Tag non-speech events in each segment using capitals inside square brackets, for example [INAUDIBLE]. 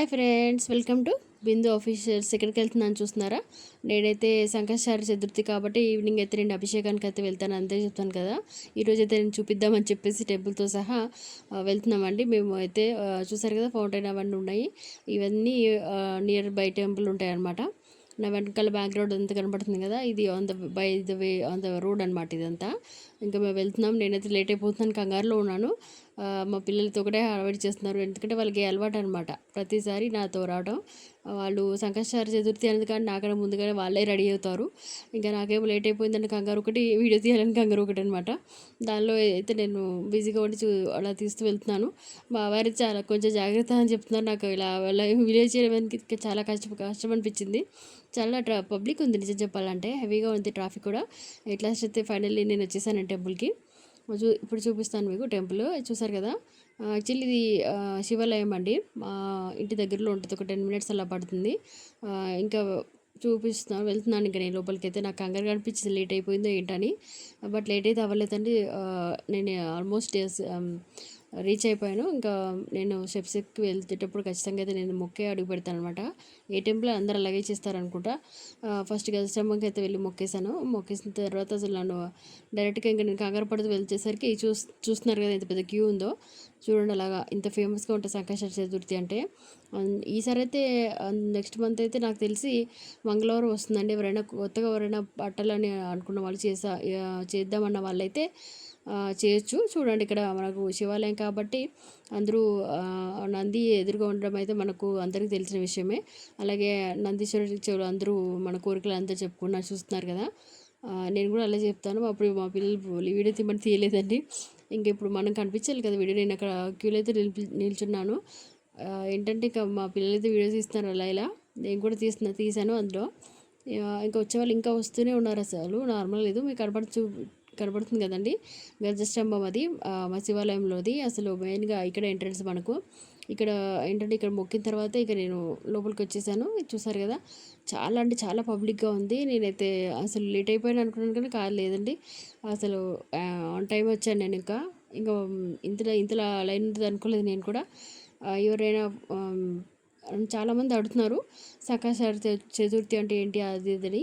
Hi friends welcome to Bindu officials. ఎక్కడికి వెళ్తున్నాను చూస్తున్నారా? నేనైతే సంకష్టార చతుర్థి కాబట్టి ఈవినింగ్ అయితే నేను అభిషేకానికి అయితే వెళ్తాను అంతే చెప్తాను కదా. ఈరోజు అయితే నేను చూపిద్దామని చెప్పేసి టెంపుల్తో సహా వెళ్తున్నామండి. మేము అయితే చూసారు కదా ఫౌంటైన్ అవన్నీ ఉన్నాయి. ఇవన్నీ నియర్ బై టెంపుల్ ఉంటాయి అన్నమాట. నా వెనకాల బ్యాక్గ్రౌండ్ అంతా కనబడుతుంది కదా. ఇది on the by the way on the road అనమాట ఇదంతా. ఇంకా మేము వెళ్తున్నాం. నేనైతే లేట్ అయిపోతున్నాను కంగారులో ఉన్నాను. మా పిల్లలతో ఒకటే అలవాటు చేస్తున్నారు. ఎందుకంటే వాళ్ళకి అలవాటు అనమాట ప్రతిసారి నాతో రావడం వాళ్ళు సంకష్టార చతుర్థి అనేది కానీ నాకన్నా ముందుగానే వాళ్ళే రెడీ అవుతారు. ఇంకా నాకేమో లేట్ అయిపోయిందని కంగారు ఒకటి వీడియో తీయాలని కంగారు ఒకటి అనమాట దానిలో అయితే నేను బిజీగా ఉండి చూ అలా తీస్తూ వెళ్తున్నాను. మా వారి చాలా కొంచెం జాగ్రత్త అని చెప్తున్నారు. నాకు ఇలా ఇలా విలేజ్ చేయడానికి చాలా కష్టం కష్టం అనిపించింది. చాలా ట్రా పబ్లిక్ ఉంది నిజం చెప్పాలంటే. హెవీగా ఉంది ట్రాఫిక్ కూడా. ఎట్లా అయితే ఫైనల్లీ నేను వచ్చేసాను టెంపుల్కి. చూ ఇప్పుడు చూపిస్తాను మీకు టెంపుల్. చూసారు కదా? యాక్చువల్లీ ఇది శివాలయం అండి. మా ఇంటి దగ్గరలో ఉంటుంది. ఒక టెన్ మినిట్స్ అలా పడుతుంది. ఇంకా చూపిస్తున్నాను వెళ్తున్నాను ఇంకా నేను లోపలికి అయితే నాకు కంగారు కనిపించింది లేట్ అయిపోయిందో ఏంటని. బట్ లేట్ అయితే అవ్వలేదండి. నేను ఆల్మోస్ట్ రీచ్ అయిపోయాను. ఇంకా నేను స్టెప్స్ ఎక్కి వెళ్తేటప్పుడు ఖచ్చితంగా అయితే నేను మొక్కే అడుగు పెడతాను అనమాట ఏ టెంపుల్ అందరూ అలాగే చేస్తారనుకుంటా. ఫస్ట్ గజస్తంభంకి అయితే వెళ్ళి మొక్కేశాను. మొక్కేసిన తర్వాత అసలు నన్ను డైరెక్ట్గా ఇంకా నేను కంగారు పడుతూ వెళ్తేసరికి చూస్ చూస్తున్నారు కదా ఇంత పెద్ద క్యూ ఉందో. చూడండి అలాగా ఇంత ఫేమస్గా ఉంటుంది సంకష్ట చతుర్థి అంటే. ఈసారి అయితే నెక్స్ట్ మంత్ అయితే నాకు తెలిసి మంగళవారం వస్తుందండి. ఎవరైనా కొత్తగా ఎవరైనా పట్టాలని అనుకున్న వాళ్ళు చేసా చేద్దామన్న వాళ్ళైతే చేయొచ్చు. చూడండి ఇక్కడ మనకు శివాలయం కాబట్టి అందరూ నంది ఎదురుగా ఉండడం అయితే మనకు అందరికీ తెలిసిన విషయమే. అలాగే నందీశ్వరుడి చెవులు అందరూ మన కోరికలు అంతా చెప్పుకున్నా చూస్తున్నారు కదా. నేను కూడా అలా చెప్తాను. అప్పుడు మా పిల్లలు వీడియో తీయమని తీయలేదండి. ఇంక ఇప్పుడు మనం కనిపించాలి కదా వీడియో. నేను అక్కడ క్యూలో అయితే నిలిపి నిల్చున్నాను. ఏంటంటే ఇంకా మా పిల్లలు అయితే వీడియో తీస్తున్నారు అలా ఇలా. నేను కూడా తీస్తున్నా తీశాను అందులో. ఇంకా ఇంకా వచ్చేవాళ్ళు ఇంకా వస్తూనే ఉన్నారు అసలు. నార్మల్ లేదు. మీకు కనపడుచు కనబడుతుంది కదండి. గజస్తంభం అది. శివాలయంలోది. అసలు మెయిన్గా ఇక్కడ ఎంట్రన్స్ మనకు. ఇక్కడ ఏంటంటే ఇక్కడ మొక్కిన తర్వాత ఇక నేను లోపలికి వచ్చేసాను. చూసారు కదా? చాలా అంటే చాలా పబ్లిక్గా ఉంది. నేనైతే అసలు లేట్ అయిపోయాను అనుకున్నాను కానీ కాదు లేదండి. అసలు ఆన్ టైం వచ్చాను నేను ఇంకా. ఇంకా ఇంతలా ఇంతలా లైన్ ఉంటుంది అనుకోలేదు నేను కూడా. ఎవరైనా చాలామంది అడుగుతున్నారు సకాశార చతుర్థి అంటే ఏంటి అది ఇది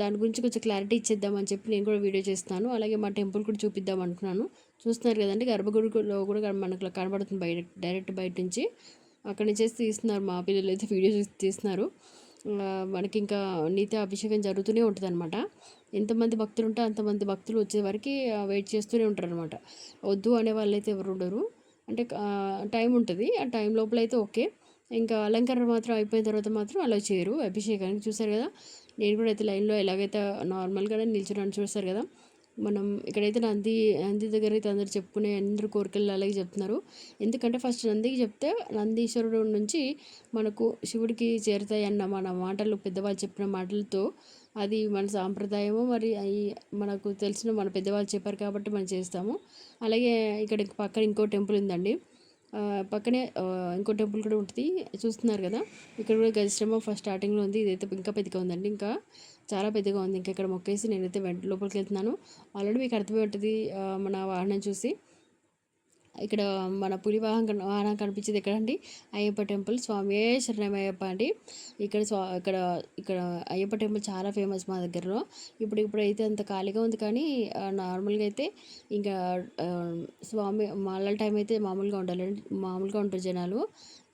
దాని గురించి కొంచెం క్లారిటీ ఇచ్చేద్దామని చెప్పి నేను కూడా వీడియో చేస్తాను అలాగే మా టెంపుల్ కూడా చూపిద్దాం అనుకున్నాను. చూస్తున్నారు కదండి గర్భగుడిలో కూడా మనకు కనబడుతుంది బయట డైరెక్ట్ బయట నుంచి. అక్కడ నుంచి తీస్తున్నారు మా పిల్లలు అయితే వీడియో తీస్తున్నారు. మనకి ఇంకా నీతి అభిషేకం జరుగుతూనే ఉంటుంది అనమాట ఎంతమంది భక్తులు ఉంటే అంతమంది భక్తులు వచ్చే వరకు వెయిట్ చేస్తూనే ఉంటారు అనమాట వద్దు అనే వాళ్ళైతే ఎవరు ఉండరు. అంటే టైం ఉంటుంది. ఆ టైం లోపల అయితే ఓకే. ఇంకా అలంకరణ మాత్రం అయిపోయిన తర్వాత మాత్రం అలా చేయరు. అభిషేకానికి చూసారు కదా? నేను కూడా అయితే లైన్లో ఎలాగైతే నార్మల్గానే నిల్చున్నాను చూస్తారు కదా? మనం ఇక్కడైతే నంది నంది దగ్గర అయితే అందరు చెప్పుకునే అందరూ కోరికలు అలాగే చెప్తున్నారు. ఎందుకంటే ఫస్ట్ నందికి చెప్తే నందీశ్వరుడు నుంచి మనకు శివుడికి చేరుతాయి అన్న మన మాటలు పెద్దవాళ్ళు చెప్పిన మాటలతో అది మన సాంప్రదాయము మరి అవి మనకు తెలిసిన మన పెద్దవాళ్ళు చెప్పారు కాబట్టి మనం చేస్తాము. అలాగే ఇక్కడ పక్కన ఇంకో టెంపుల్ ఉందండి. పక్కనే ఇంకో టెంపుల్ కూడా ఉంటుంది. చూస్తున్నారు కదా? ఇక్కడ కూడా గజశ్రమ ఫస్ట్ స్టార్టింగ్లో ఉంది. ఇదైతే ఇంకా పెద్దగా ఉందండి. ఇంకా చాలా పెద్దగా ఉంది. ఇంకా ఇక్కడ మొక్కేసి నేనైతే వెంట లోపలికి వెళ్తున్నాను. ఆల్రెడీ మీకు అర్థమై ఉంటుంది మన వాహనం చూసి. ఇక్కడ మన పులి వాహనం వాహనం కనిపించేది ఎక్కడండి? అయ్యప్ప టెంపుల్. స్వామి శరణమయ్యప్ప అండి. ఇక్కడ స్వా ఇక్కడ ఇక్కడ అయ్యప్ప టెంపుల్ చాలా ఫేమస్ మా దగ్గరలో. ఇప్పుడు ఇప్పుడైతే అంత ఖాళీగా ఉంది కానీ నార్మల్గా అయితే ఇంకా స్వామి మాల టైం అయితే మామూలుగా ఉండాలండి మామూలుగా ఉంటారు జనాలు.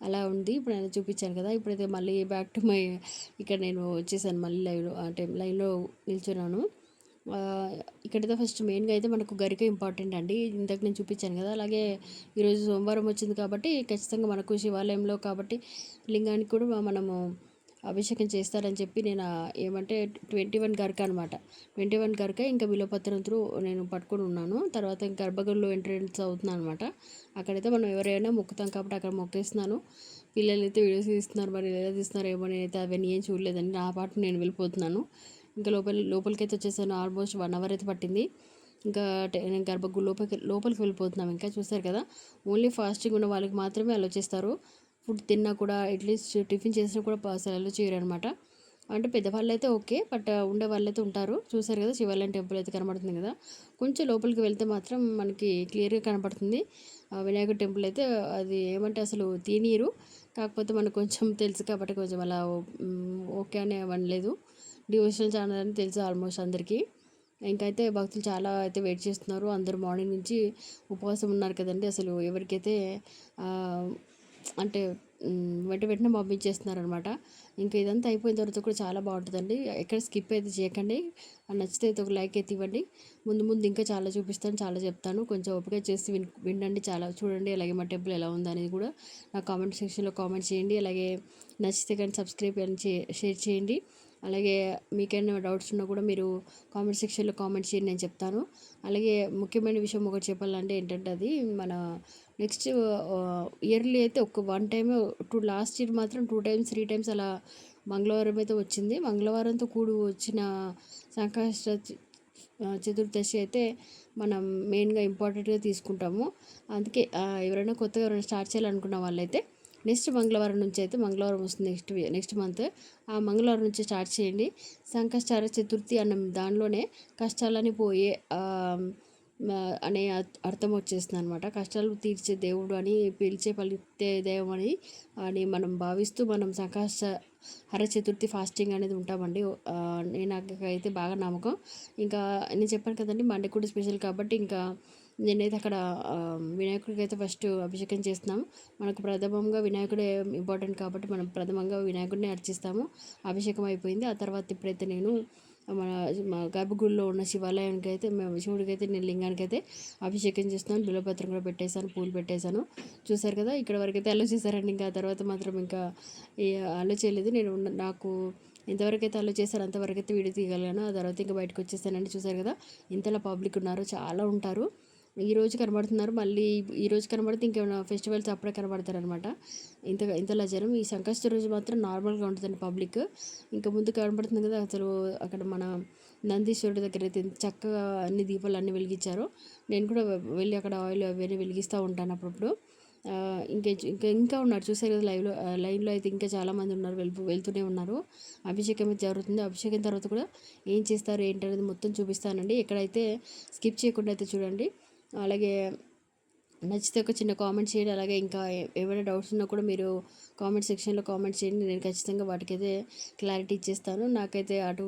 అలా ఉంది. ఇప్పుడు నేను చూపించాను కదా. ఇప్పుడైతే మళ్ళీ బ్యాక్ టు మై ఇక్కడ నేను వచ్చేసాను. మళ్ళీ లైవ్లో అంటే లైన్లో నిల్చున్నాను. ఇక్కడైతే ఫస్ట్ మెయిన్గా అయితే మనకు గరిక ఇంపార్టెంట్ అండి. ఇంతకు నేను చూపించాను కదా అలాగే ఈరోజు సోమవారం వచ్చింది కాబట్టి ఖచ్చితంగా మనకు శివాలయంలో కాబట్టి లింగానికి కూడా మనము అభిషేకం చేస్తారని చెప్పి నేను ఏమంటే ట్వంటీ వన్ గరిక అనమాట ట్వంటీ వన్ గరక ఇంకా బిలోపత్రంతో నేను పట్టుకుని ఉన్నాను. తర్వాత ఇంకా గర్భగుడిలో ఎంట్రెన్స్ అవుతున్నాను అనమాట అక్కడైతే మనం ఎవరైనా మొక్కుతాం కాబట్టి అక్కడ మొక్కేస్తున్నాను. పిల్లలు అయితే వీడియోస్ తీస్తున్నారు మరి ఎలా తీస్తున్నారు ఏమో నేనైతే అవన్నీ ఏం చూడలేదండి. నా పాటు నేను వెళ్ళిపోతున్నాను. ఇంకా లోపల అయితే వచ్చేసాను. ఆల్మోస్ట్ వన్ అవర్ అయితే పట్టింది. ఇంకా టె- గర్భగు లోపలికి లోపలికి వెళ్ళిపోతున్నాం ఇంకా. చూస్తారు కదా? ఓన్లీ ఫాస్టింగ్ ఉన్న వాళ్ళకి మాత్రమే అలో చేస్తారు. ఫుడ్ తిన్నా కూడా అట్లీస్ట్ టిఫిన్ చేసినా కూడా అసలు అలో చేయరు అనమాట అంటే పెద్దవాళ్ళు అయితే ఓకే బట్ ఉండే వాళ్ళు అయితే ఉంటారు. చూసారు కదా? శివాలయం టెంపుల్ అయితే కనబడుతుంది కదా? కొంచెం లోపలికి వెళ్తే మాత్రం మనకి క్లియర్గా కనబడుతుంది. ఆ టెంపుల్ అయితే అది ఏమంటే అసలు తీనీరు కాకపోతే మనకు కొంచెం [LAUGHS] తెలుసు కాబట్టి కొంచెం అలా ఓకే అనే అనలేదు డివోషనల్ ఛానల్ అని తెలుసు ఆల్మోస్ట్ అందరికీ. ఇంకైతే భక్తులు చాలా అయితే వెయిట్ చేస్తున్నారు. అందరూ మార్నింగ్ నుంచి ఉపవాసం ఉన్నారు కదండి. అసలు ఎవరికైతే అంటే వెంట వెంటనే పంపించేస్తున్నారు అనమాట ఇంకా ఇదంతా అయిపోయిన తర్వాత కూడా చాలా బాగుంటుందండి. ఎక్కడ స్కిప్ అయితే చేయకండి. అది నచ్చితే అయితే ఒక లైక్ అయితే ఇవ్వండి. ముందు ముందు ఇంకా చాలా చూపిస్తాను చాలా చెప్తాను. కొంచెం ఓపిక చేసి విన్ వినండి చాలా. చూడండి అలాగే మా టెంపుల్ ఎలా ఉంది అనేది కూడా నా కామెంట్ సెక్షన్లో కామెంట్ చేయండి. అలాగే నచ్చితే కానీ సబ్స్క్రైబ్ అని షేర్ చేయండి. అలాగే మీకేమైనా డౌట్స్ ఉన్నా కూడా మీరు కామెంట్ సెక్షన్లో కామెంట్ చేయండి నేను చెప్తాను. అలాగే ముఖ్యమైన విషయం ఒకటి చెప్పాలంటే ఏంటంటే అది మన నెక్స్ట్ ఇయర్లీ అయితే ఒక one time two last year మాత్రం టూ టైమ్స్ త్రీ టైమ్స్ అలా మంగళవారం అయితే వచ్చింది. మంగళవారంతో కూడి వచ్చిన సంకష్ట చతుర్దశి అయితే మనం మెయిన్గా ఇంపార్టెంట్గా తీసుకుంటాము. అందుకే ఎవరైనా కొత్తగా ఎవరైనా స్టార్ట్ చేయాలనుకున్న వాళ్ళైతే నెక్స్ట్ మంగళవారం నుంచి అయితే మంగళవారం వస్తుంది నెక్స్ట్ నెక్స్ట్ మంత్. ఆ మంగళవారం నుంచి స్టార్ట్ చేయండి. సంకష్టార చతుర్థి అన్న దానిలోనే కష్టాలని పోయే అనే అర్థం వచ్చేస్తుంది అనమాట కష్టాలు తీర్చే దేవుడు అని పిలిచే పలితే దైవం అని అని మనం భావిస్తూ మనం సంకష్ట హర చతుర్థి ఫాస్టింగ్ అనేది ఉంటామండి. నేను నాకైతే బాగా నమ్మకం. ఇంకా నేను చెప్పాను కదండి మండే కూడా స్పెషల్ కాబట్టి ఇంకా నేనైతే అక్కడ వినాయకుడికి అయితే ఫస్ట్ అభిషేకం చేస్తున్నాము. మనకు ప్రథమంగా వినాయకుడే ఇంపార్టెంట్ కాబట్టి మనం ప్రథమంగా వినాయకుడిని అర్చిస్తాము. అభిషేకం అయిపోయింది. ఆ తర్వాత ఇప్పుడైతే నేను మన మా గర్భగుడిలో ఉన్న శివాలయానికి అయితే మేము శివుడికి అయితే నేను లింగానికి అయితే అభిషేకం చేస్తున్నాను. బిల్వపత్రం కూడా పెట్టేశాను పూలు పెట్టేశాను. చూసారు కదా ఇక్కడ వరకు అయితే అలో చేశారండి. ఇంకా తర్వాత మాత్రం ఇంకా అలో చేయలేదు. నేను నాకు ఎంతవరకు అయితే అలో చేశారో అంతవరకు అయితే వీడియో తీయగలిగాను ఆ తర్వాత ఇంకా బయటకు వచ్చేసానండి చూసారు కదా ఇంతలా పబ్లిక్ ఉన్నారు చాలా ఉంటారు. ఈ రోజు కనబడుతున్నారు. మళ్ళీ ఈ రోజు కనబడితే ఇంకేమైనా ఫెస్టివల్స్ అప్పుడే కనబడతారు అనమాట ఇంత ఇంతలా జనం. ఈ సంకష్ట రోజు మాత్రం నార్మల్గా ఉంటుందండి పబ్లిక్. ఇంకా ముందు కనబడుతుంది కదా అసలు అక్కడ మన నందీశ్వరుడి దగ్గర అయితే చక్కగా అన్ని దీపాలు అన్నీ వెలిగించారు. నేను కూడా వెళ్ళి అక్కడ ఆయిల్ అవన్నీ వెలిగిస్తూ ఉంటాను అప్పుడప్పుడు. ఇంకా ఇంకా ఇంకా ఉన్నారు. చూసారు కదా లైవ్లో లైన్లో అయితే ఇంకా చాలామంది ఉన్నారు. వెళ్తూ వెళ్తూనే ఉన్నారు. అభిషేకం అయితే జరుగుతుంది. అభిషేకం తర్వాత కూడా ఏం చేస్తారు ఏంటనేది మొత్తం చూపిస్తానండి. ఎక్కడైతే స్కిప్ చేయకుండా అయితే చూడండి. అలాగే నచ్చితే ఒక చిన్న కామెంట్ చేయండి. అలాగే ఇంకా ఏమైనా డౌట్స్ ఉన్నా కూడా మీరు కామెంట్ సెక్షన్లో కామెంట్ చేయండి. నేను ఖచ్చితంగా వాటికైతే క్లారిటీ ఇచ్చేస్తాను. నాకైతే అటు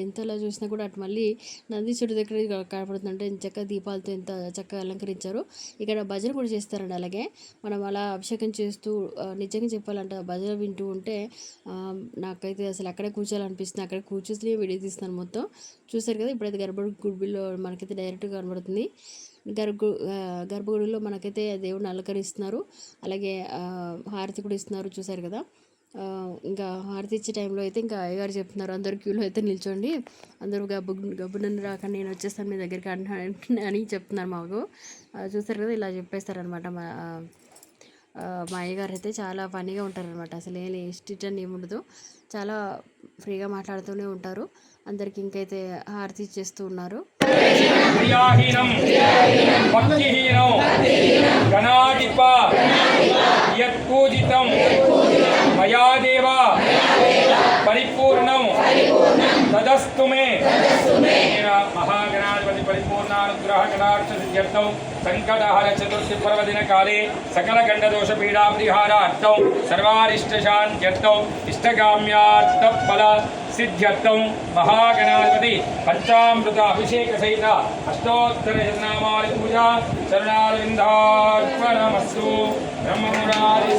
ఎంతలా చూసినా కూడా అటు మళ్ళీ నంది చెట్టు దగ్గర కనపడుతుందంటే చక్కగా దీపాలతో ఎంత చక్కగా అలంకరించారు ఇక్కడ భజన కూడా చేస్తారండి. అలాగే మనం అలా అభిషేకం చేస్తూ నిజంగా చెప్పాలంటే భజన వింటూ ఉంటే నాకైతే అసలు అక్కడే కూర్చోాలనిపిస్తుంది అక్కడ కూర్చొని వీడియో తీస్తాను మొత్తం. చూసారు కదా ఇప్పుడైతే గర్భ గుడిలో మనకైతే డైరెక్ట్గా కనబడుతుంది. గర్భ గర్భగుడిలో మనకైతే దేవుడిని అలంకరిస్తున్నారు. అలాగే హారతి కూడా ఇస్తున్నారు చూసారు కదా. ఇంకా హారతి ఇచ్చే టైంలో అయితే ఇంకా అయ్యగారు చెప్తున్నారు అందరు క్యూలో అయితే నిల్చోండి. అందరూ గబ్బు గబ్బు నన్ను రాక నేను వచ్చేస్తాను మీ దగ్గరికి అని చెప్తున్నారు మాకు. ఆ, చూసారు కదా ఇలా చెప్పేస్తారనమాట మా మా అయ్యగారు అయితే చాలా ఫనీగా ఉంటారనమాట అసలు ఏం స్ట్రిక్ట్ అని ఏముండదు చాలా ఫ్రీగా మాట్లాడుతూనే ఉంటారు. అందరికి ఇంకైతే హారతి ఇచ్చేస్తూ ఉన్నారు. క్రియాహీనం భక్తిహీనం గణాధిప యత్పూజితం మయా దేవ పరిపూర్ణం తదస్తు మే నేను మహాగణాధిపతి పరిపూర్ణానుగ్రహ కటాక్ష సిద్ధ్యర్థం సంకటహర చతుర్థి పర్వదిన కాలే సకల గండదోష పీడా పరిహారార్థం సర్వారిష్టశాంత్యర్థం ఇష్టకామ్యార్థ ఫల సిద్ధ్యర్థం మహాగణాధిపతి పంచామృత అభిషేక సహిత అష్టోత్తర శరణామాలి పూజ చరణారవిందార్పణమస్తు బ్రహ్మమురారి